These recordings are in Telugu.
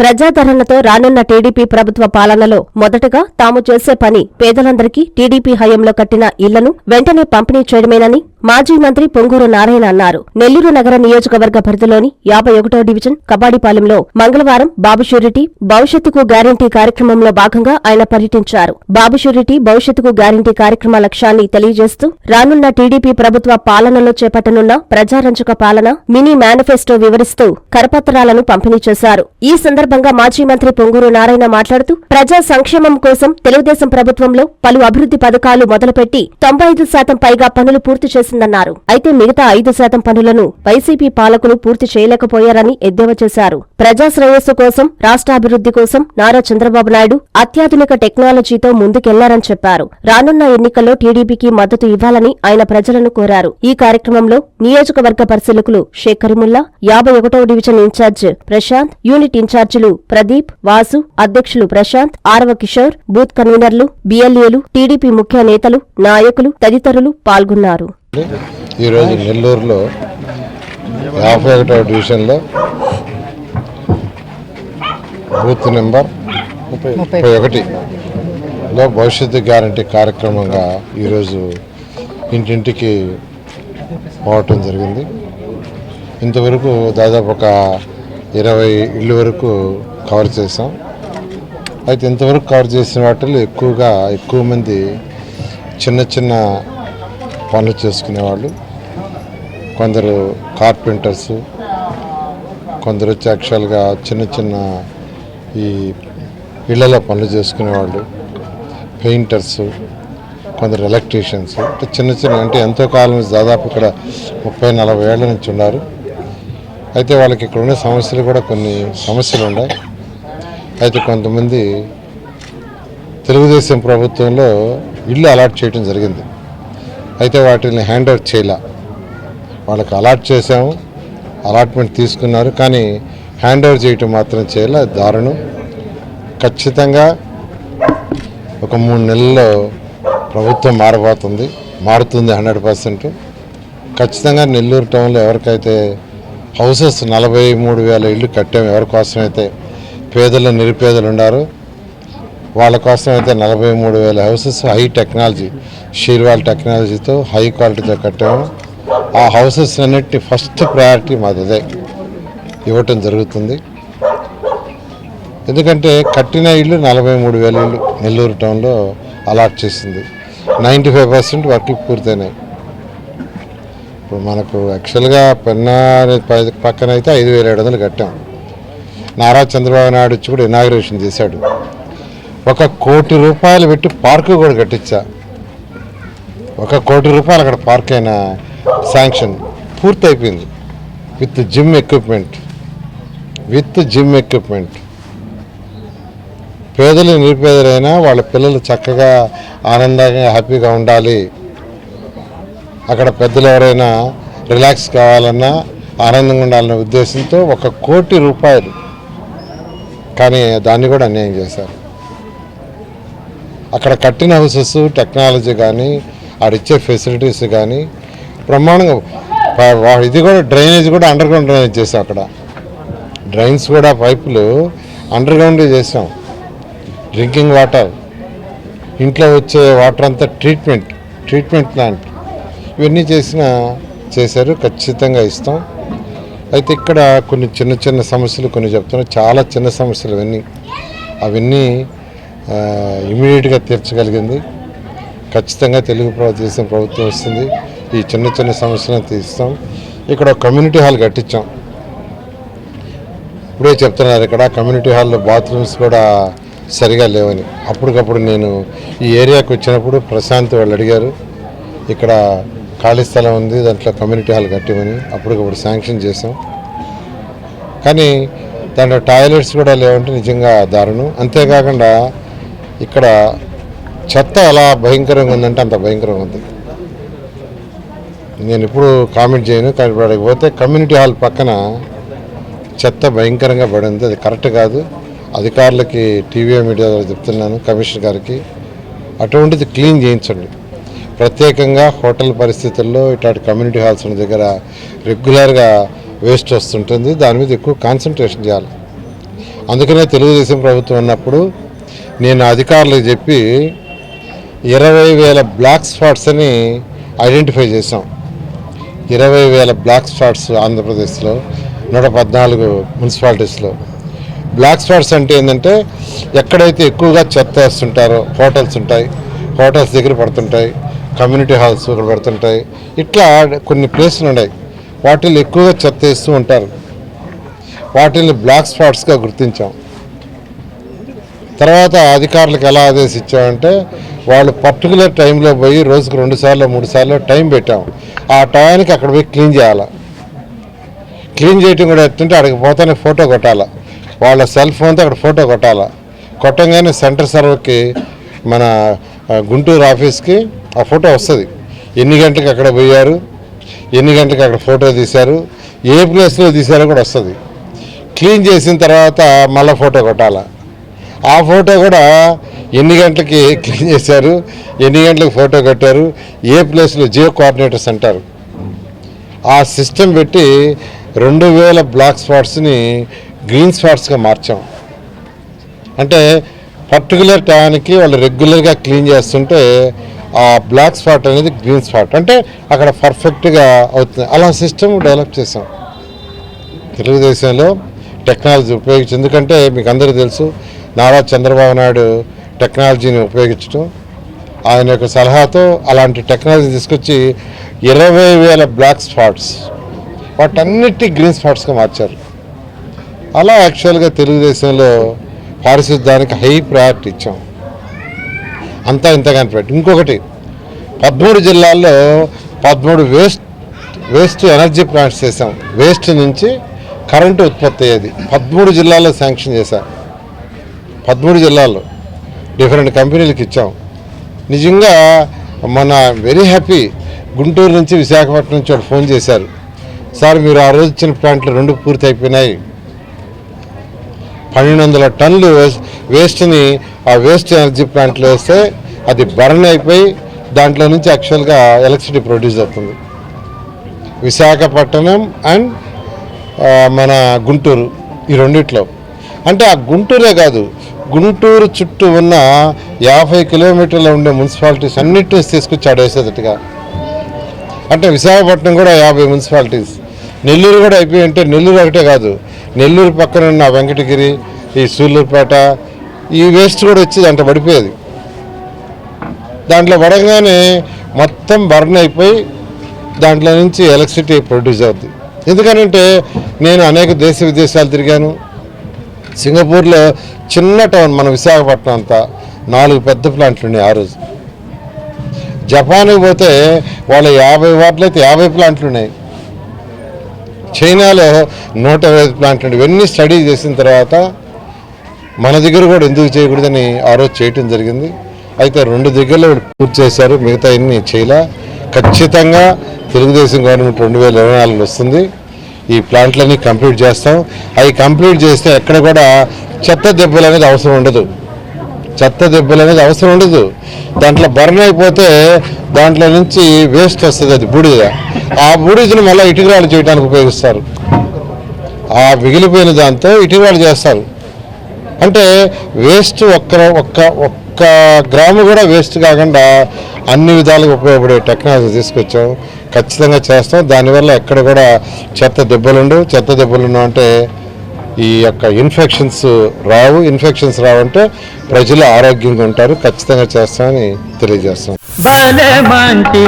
ప్రజాదరణతో రానున్న టీడీపీ ప్రభుత్వ పాలనలో మొదటగా తాము చేసే పని పేదలందరికీ టీడీపీ హయాంలో కట్టిన ఇళ్ళను వెంటనే పంపిణీ చేయడమేనని మాజీ మంత్రి పొంగూరు నారాయణ అన్నారు. నెల్లూరు నగర నియోజకవర్గ పరిధిలోని యాభై ఒకటో డివిజన్ కబాడిపాలెంలో మంగళవారం బాబు షూరిటీ భవిష్యత్తుకు గ్యారంటీ కార్యక్రమంలో భాగంగా ఆయన పర్యటించారు. బాబు షూరిటీ భవిష్యత్తుకు గ్యారంటీ కార్యక్రమ లక్ష్యాన్ని తెలియజేస్తూ రానున్న టీడీపీ ప్రభుత్వ పాలనలో చేపట్టనున్న ప్రజారంజక పాలన మినీ మేనిఫెస్టో వివరిస్తూ కరపత్రాలను పంపిణీ చేశారు. ఈ సందర్భంగా మాజీ మంత్రి పొంగూరు నారాయణ మాట్లాడుతూ ప్రజా సంక్షేమం కోసం తెలుగుదేశం ప్రభుత్వంలో పలు అభివృద్ధి పథకాలు మొదలుపెట్టి తొంభై ఐదు శాతం పైగా పనులు పూర్తి చేసిందన్నారు. అయితే మిగతా ఐదు శాతం పనులను వైసీపీ పాలకులు పూర్తి చేయలేకపోయారని ఎద్దేవా చేశారు. ప్రజా శ్రేయస్సు కోసం రాష్ట్రాభివృద్ధి కోసం నారా చంద్రబాబు నాయుడు అత్యాధునిక టెక్నాలజీతో ముందుకెళ్ళారని చెప్పారు. రానున్న ఎన్నికల్లో టీడీపీకి మద్దతు ఇవ్వాలని ఆయన ప్రజలను కోరారు. ఈ కార్యక్రమంలో నియోజకవర్గ పరిశీలకులు శేఖరిముల్లా యాభై ఒకటో డివిజన్ ఇన్ఛార్జ్ ప్రశాంత్ యూనిట్ ఇన్ఛార్జీలు ప్రదీప్ వాసు అధ్యక్షులు ప్రశాంత్ ఆరవ కిషోర్ బూత్ కన్వీనర్లు బిఎల్ఏలు టీడీపీ ముఖ్య నేతలు నాయకులు తదితరులు పాల్గొన్నారు. ఈరోజు నెల్లూరులో యాభై ఒకటవ డివిజన్లో బూత్ నెంబర్ ముప్పై ఒకటిలో భవిష్యత్తు గ్యారంటీ కార్యక్రమంగా ఈరోజు ఇంటింటికి పోవటం జరిగింది. ఇంతవరకు దాదాపు ఒక ఇరవై ఇళ్ళు వరకు కవర్ చేసాం అయితే ఇంతవరకు కవర్ చేసిన వాటిలో ఎక్కువగా ఎక్కువ మంది చిన్న చిన్న పనులు చేసుకునేవాళ్ళు. కొందరు కార్పెంటర్స్ కొందరు వచ్చి యాక్చువల్గా చిన్న చిన్న ఈ ఇళ్ళలో పనులు చేసుకునేవాళ్ళు. పెయింటర్స్ కొందరు ఎలక్ట్రీషియన్స్ అంటే చిన్న చిన్న అంటే ఎంతో కాలం దాదాపు ఇక్కడ ముప్పై నలభై ఏళ్ళ నుంచి ఉన్నారు. అయితే వాళ్ళకి ఇక్కడ ఉన్న సమస్యలు కూడా కొన్ని సమస్యలు ఉన్నాయి. అయితే కొంతమంది తెలుగుదేశం ప్రభుత్వంలో ఇల్లు అలాట్ చేయడం జరిగింది. అయితే వాటిని హ్యాండ్ ఓవర్ చేయలే. వాళ్ళకి అలాట్ చేసాము అలాట్మెంట్ తీసుకున్నారు. కానీ హ్యాండ్ ఓవర్ చేయటం మాత్రం చేయలే. అది దారుణం. ఖచ్చితంగా ఒక మూడు నెలల్లో ప్రభుత్వం మారబోతుంది. మారుతుంది హండ్రెడ్ పర్సెంట్. ఖచ్చితంగా నెల్లూరు టౌన్లో ఎవరికైతే హౌసెస్ నలభై మూడు వేల ఇళ్ళు కట్టాము ఎవరి కోసమైతే పేదలు నిరుపేదలు ఉన్నారు వాళ్ళ కోసం అయితే నలభై మూడు వేల houses high technology shear wall టెక్నాలజీతో హై క్వాలిటీతో కట్టాము. ఆ హౌసెస్ అన్నిటిని ఫస్ట్ ప్రయారిటీ మాది అదే ఇవ్వటం జరుగుతుంది. ఎందుకంటే కట్టిన ఇల్లు నలభై మూడు వేల ఇల్లు నెల్లూరు టౌన్లో అలాట్ చేసింది. నైంటీ ఫైవ్ పర్సెంట్ వర్క్లు పూర్తయినాయి. ఇప్పుడు మనకు యాక్చువల్గా పెన్నా అనే పక్కన అయితే ఐదు వేల ఏడు వందలు కట్టాం. నారా చంద్రబాబు నాయుడు వచ్చి కూడా ఇనాగ్రేషన్ చేశాడు. ఒక కోటి రూపాయలు పెట్టి పార్కు కూడా కట్టించా. ఒక కోటి రూపాయలు అక్కడ పార్క్ అయిన శాంక్షన్ పూర్తి అయిపోయింది with gym equipment. With gym equipment. పేదలు నిరుపేదలైనా వాళ్ళ పిల్లలు చక్కగా ఆనందంగా హ్యాపీగా ఉండాలి. అక్కడ పెద్దలు ఎవరైనా రిలాక్స్ కావాలన్నా ఆనందంగా ఉండాలనే ఉద్దేశంతో ఒక కోటి రూపాయలు. కానీ దాన్ని కూడా అన్యాయం చేశారు. అక్కడ కట్టిన హౌసెస్ టెక్నాలజీ కానీ ఆడిచ్చే ఫెసిలిటీస్ కానీ బ్రహ్మాండంగా. ఇది కూడా డ్రైనేజ్ కూడా అండర్ గ్రౌండ్ డ్రైనేజ్ చేసాం అక్కడ. డ్రైన్స్ కూడా పైపులు అండర్ గ్రౌండ్ చేసాం డ్రింకింగ్ వాటర్. ఇంట్లో వచ్చే వాటర్ అంతా ట్రీట్మెంట్ ట్రీట్మెంట్ ప్లాంట్. ఇవన్నీ చేసిన చేశారు ఖచ్చితంగా ఇస్తాం. అయితే ఇక్కడ కొన్ని చిన్న చిన్న సమస్యలు కొన్ని చెప్తున్నా. చాలా చిన్న సమస్యలు అవన్నీ అవన్నీ ఇమీడియట్గా తీర్చగలిగింది. ఖచ్చితంగా తెలుగు దేశం ప్రభుత్వం వస్తుంది. ఈ చిన్న చిన్న సమస్యలను తీస్తాం ఇక్కడ కమ్యూనిటీ హాల్ కట్టించాం. ఇప్పుడే చెప్తున్నారు ఇక్కడ కమ్యూనిటీ హాల్లో బాత్రూమ్స్ కూడా సరిగా లేవని. అప్పటికప్పుడు నేను ఈ ఏరియాకి వచ్చినప్పుడు ప్రశాంత్ వాళ్ళు అడిగారు ఇక్కడ ఖాళీ స్థలం ఉంది దాంట్లో కమ్యూనిటీ హాల్ కట్టిమని అప్పటికప్పుడు శాంక్షన్ చేసాం కానీ దాంట్లో టాయిలెట్స్ కూడా లేవంటే నిజంగా దారుణం. అంతేకాకుండా ఇక్కడ చెత్త ఎలా భయంకరంగా ఉందంటే అంత భయంకరంగా ఉంది. నేను ఇప్పుడు కామెంట్ చేయను కానీ పోతే కమ్యూనిటీ హాల్ పక్కన చెత్త భయంకరంగా పడింది. అది కరెక్ట్ కాదు. అధికారులకి టీవీ మీడియా ద్వారా చెప్తున్నాను కమిషనర్ గారికి. అటువంటిది క్లీన్ చేయించండి. ప్రత్యేకంగా హోటల్ పరిస్థితుల్లో ఇట్లాంటి కమ్యూనిటీ హాల్స్ ఉన్న దగ్గర రెగ్యులర్గా వేస్ట్ వస్తుంటుంది. దాని మీద ఎక్కువ కాన్సన్ట్రేషన్ చేయాలి. అందుకనే తెలుగుదేశం ప్రభుత్వం ఉన్నప్పుడు నేను అధికారులకు చెప్పి ఇరవై వేల బ్లాక్ స్పాట్స్ని ఐడెంటిఫై చేసాం ఇరవై వేల బ్లాక్ స్పాట్స్ ఆంధ్రప్రదేశ్లో నూట పద్నాలుగు మున్సిపాలిటీస్లో. బ్లాక్ స్పాట్స్ అంటే ఏంటంటే ఎక్కడైతే ఎక్కువగా చెత్త వేస్తుంటారో హోటల్స్ ఉంటాయి హోటల్స్ దగ్గర పడుతుంటాయి కమ్యూనిటీ హాల్స్ ఇక్కడ పడుతుంటాయి ఇట్లా కొన్ని ప్లేసులు ఉన్నాయి. వాటిల్లో ఎక్కువగా చెత్త వేస్తూ ఉంటారు. వాటిని బ్లాక్ స్పాట్స్గా గుర్తించాం. తర్వాత అధికారులకు ఎలా ఆదేశించామంటే వాళ్ళు పర్టికులర్ టైంలో పోయి రోజుకు రెండు సార్లు మూడు సార్లు టైం పెట్టాము ఆ టయానికి అక్కడ పోయి క్లీన్ చేయాలి? క్లీన్ చేయటం కూడా ఎత్తుంటే అక్కడికి పోతానే ఫోటో కొట్టాలి? వాళ్ళ సెల్ ఫోన్తో అక్కడ ఫోటో కొట్టాలి? కొట్టంగానే సెంటర్ సర్వర్కి మన గుంటూరు ఆఫీస్కి ఆ ఫోటో వస్తుంది. ఎన్ని గంటలకు అక్కడ పోయారు? ఎన్ని గంటలకు అక్కడ ఫోటో తీశారు? ఏ ప్లేస్లో తీశారో కూడా వస్తుంది. క్లీన్ చేసిన తర్వాత మళ్ళీ ఫోటో కొట్టాలి? ఆ ఫోటో కూడా ఎన్ని గంటలకి క్లీన్ చేశారు ఎన్ని గంటలకు ఫోటో కట్టారు ఏ ప్లేస్లో జియో కోఆర్డినేటర్స్ అంటారు. ఆ సిస్టమ్ పెట్టి రెండు వేల బ్లాక్ స్పాట్స్ని గ్రీన్ స్పాట్స్గా మార్చాం. అంటే పర్టికులర్ టైంకి వాళ్ళు రెగ్యులర్గా క్లీన్ చేస్తుంటే ఆ బ్లాక్ స్పాట్ అనేది గ్రీన్ స్పాట్. అంటే అక్కడ పర్ఫెక్ట్గా అవుతుంది. అలా సిస్టమ్ డెవలప్ చేసాం తెలుగుదేశంలో టెక్నాలజీ ఉపయోగించి ఎందుకంటే మీకు అందరూ తెలుసు నారా చంద్రబాబు నాయుడు టెక్నాలజీని ఉపయోగించడం ఆయన యొక్క సలహాతో అలాంటి టెక్నాలజీ తీసుకొచ్చి ఇరవై వేల బ్లాక్ స్పాట్స్ వాటన్నిటి గ్రీన్ స్పాట్స్గా మార్చారు. అలా యాక్చువల్గా తెలుగుదేశంలో పారిశుద్ధ్యానికి హై ప్రయారిటీ ఇచ్చాం. అంతా ఇంతగాని పెట్టి. ఇంకొకటి పదమూడు జిల్లాల్లో పదమూడు వేస్ట్ వేస్ట్ ఎనర్జీ ప్లాంట్స్ చేసాం వేస్ట్ నుంచి కరెంటు ఉత్పత్తి అయ్యేది. పదమూడు జిల్లాల్లో శాంక్షన్ చేశాం. పదమూడు జిల్లాల్లో డిఫరెంట్ కంపెనీలకు ఇచ్చాం. నిజంగా మన వెరీ హ్యాపీ గుంటూరు నుంచి విశాఖపట్నం నుంచి వాడు ఫోన్ చేశారు. సార్ మీరు ఆ రోజు ఇచ్చిన ప్లాంట్లు రెండు పూర్తి అయిపోయినాయి. పన్నెండు వందల టన్నులు వేస్ట్ని ఆ వేస్ట్ ఎనర్జీ ప్లాంట్లో వేస్తే అది బర్న్ అయిపోయి దాంట్లో నుంచి యాక్చువల్గా ఎలక్ట్రిసిటీ ప్రొడ్యూస్ అవుతుంది. విశాఖపట్నం అండ్ మన గుంటూరు ఈ రెండిట్లో. అంటే ఆ గుంటూరే కాదు గుంటూరు చుట్టూ ఉన్న యాభై కిలోమీటర్ల ఉండే మున్సిపాలిటీస్ అన్నిటిని తీసుకొచ్చి ఆడేసేటట్టుగా అంటే విశాఖపట్నం కూడా యాభై మున్సిపాలిటీస్. నెల్లూరు కూడా అయిపోయి అంటే నెల్లూరు ఒకటే కాదు. నెల్లూరు పక్కన ఉన్న వెంకటగిరి ఈ సూళ్ళూరుపేట ఈ వేస్ట్ కూడా వచ్చి దాంట్లో పడిపోయేది. దాంట్లో పడగానే మొత్తం బర్న్ అయిపోయి దాంట్లో నుంచి ఎలక్ట్రిసిటీ ప్రొడ్యూస్ అవుద్ది. ఎందుకనంటే నేను అనేక దేశ విదేశాలు తిరిగాను. సింగపూర్లో చిన్న టౌన్ మన విశాఖపట్నం అంతా నాలుగు పెద్ద ప్లాంట్లు ఉన్నాయి ఆ రోజు. జపాన్కి పోతే వాళ్ళ యాభై వాటిలో అయితే యాభై ప్లాంట్లు ఉన్నాయి. చైనాలో నూట ఇరవై ఐదు ప్లాంట్లు ఉన్నాయి. ఇవన్నీ స్టడీ చేసిన తర్వాత మన దగ్గర కూడా ఎందుకు చేయకూడదని ఆ రోజు చేయటం జరిగింది. అయితే రెండు దగ్గరలో పూర్తి చేశారు. మిగతా ఎన్ని చేయలే. ఖచ్చితంగా తెలుగుదేశం గవర్నమెంట్ రెండు వేల ఇరవై నాలుగులో వస్తుంది. ఈ ప్లాంట్లన్నీ కంప్లీట్ చేస్తాం. అవి కంప్లీట్ చేస్తే ఎక్కడ కూడా చెత్త దెబ్బలు అనేది అవసరం ఉండదు. చెత్త దెబ్బలు అనేది అవసరం ఉండదు. దాంట్లో బర్న్ అయిపోతే దాంట్లో నుంచి వేస్ట్ వస్తుంది అది బూడిద. ఆ బూడిదను మళ్ళీ ఇటుకరాలు చేయడానికి ఉపయోగిస్తారు. ఆ మిగిలిపోయిన దాంతో ఇటుకరాలు చేస్తారు. అంటే వేస్ట్ ఒక్క ఒక్క ఒక్క గ్రాము కూడా వేస్ట్ కాకుండా అన్ని విధాలుగా ఉపయోగపడే టెక్నాలజీ తీసుకొచ్చాం. ఖచ్చితంగా చేస్తాం. దానివల్ల ఎక్కడ కూడా చెత్త దెబ్బలుండు చెత్త దెబ్బలుండు అంటే ఈ యొక్క ఇన్ఫెక్షన్స్ రావు. ఇన్ఫెక్షన్స్ రావంటే ప్రజలు ఆరోగ్యంగా ఉంటారు. ఖచ్చితంగా చేస్తామని తెలియజేస్తాం. మంచి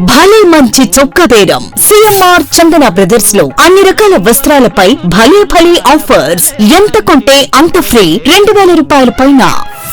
భలే మంచి చొక్క బేరం సిఎంఆర్ చందన బ్రదర్స్లో అన్ని రకాల వస్త్రాలపై భలే భలే ఆఫర్స్. ఎంత కొంటే అంత ఫ్రీ. రెండు వేల రూపాయల పైన